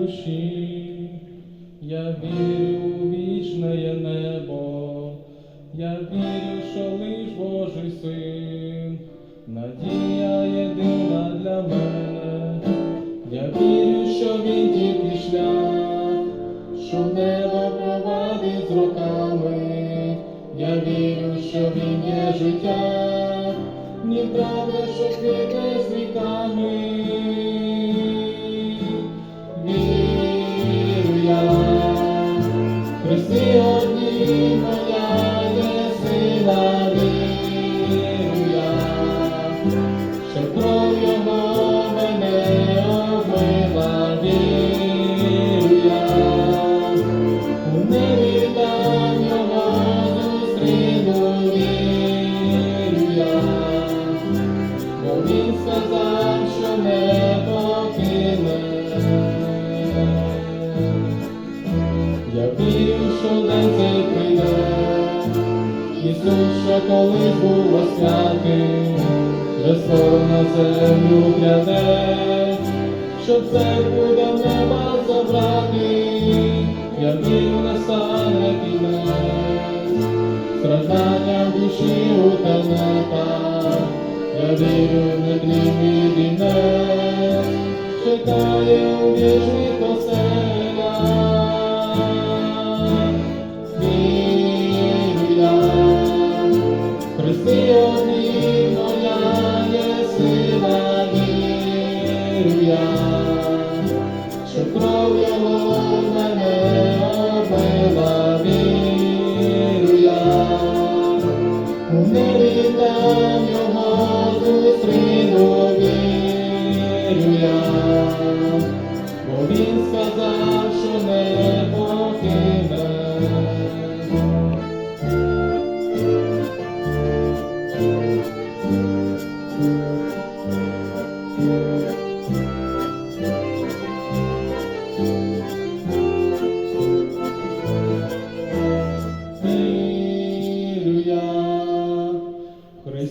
душі, я вірю у вічне небо, я вірю, що лиш Божий син, надія єдина для мене, я вірю, що він тільки шлях, що небо провадить з роками, я вірю, що він є життя, ні правда, що квітне з віками. Що колись був розп'ятий, скоро на землю гляде, щоб церкву до неба забрати, я вірю, настане кінець, страждання в душі у темнотах, я вірю, не тлінний вінець, чекає у вічних оселях. Вірю я, що кров його мене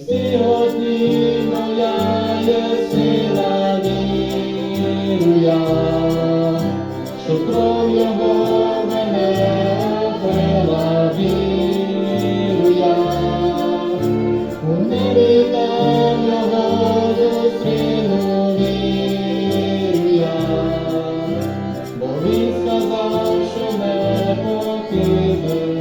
сьогодні моя. У небі там його зустріну що не покине.